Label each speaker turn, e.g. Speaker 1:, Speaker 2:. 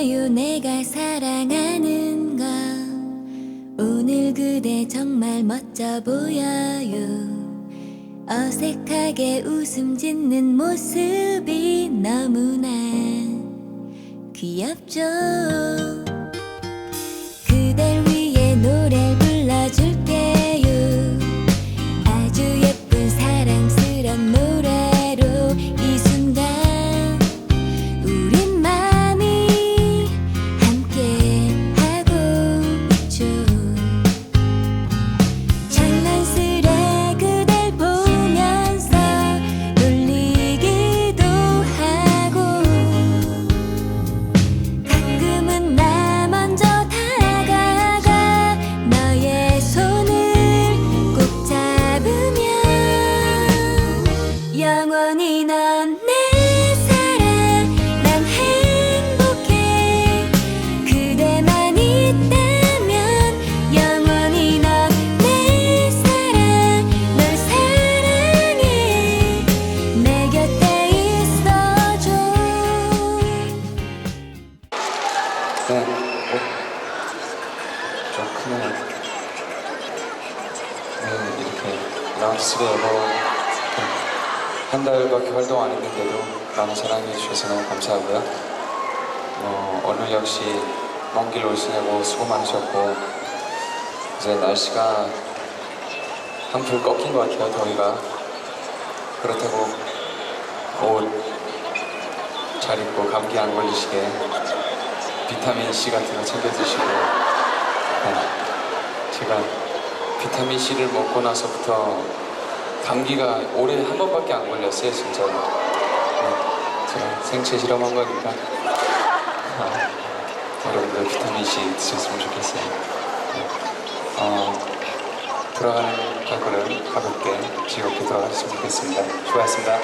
Speaker 1: 보여요 내가 사랑하는 거. 오늘 그대 정말 멋져 보여요. 어색하게 웃음 짓는 모습이 너무나 귀엽죠 줘
Speaker 2: 네. 어? 좀 크네요. 네, 이렇게 앨범 한 달밖에 활동 안 했는데도 많은 사랑해 주셔서 너무 감사하고요. 어, 오늘 역시 먼 길 오시냐고 수고 많으셨고 이제 날씨가 한풀 꺾인 것 같아요, 더위가. 그렇다고 옷 잘 입고 감기 안 걸리시게 비타민 C 같은 거 챙겨 드시고 네. 제가 비타민 C를 먹고 나서부터 감기가 올해 한 번밖에 안 걸렸어요 진짜로 네. 제가 생체 실험한 거니까 아, 여러분들 비타민 C 드셨으면 좋겠어요 네. 어, 돌아가는 발걸음 가볍게 즐겁게 돌아갔으면 좋겠습니다 수고하셨습니다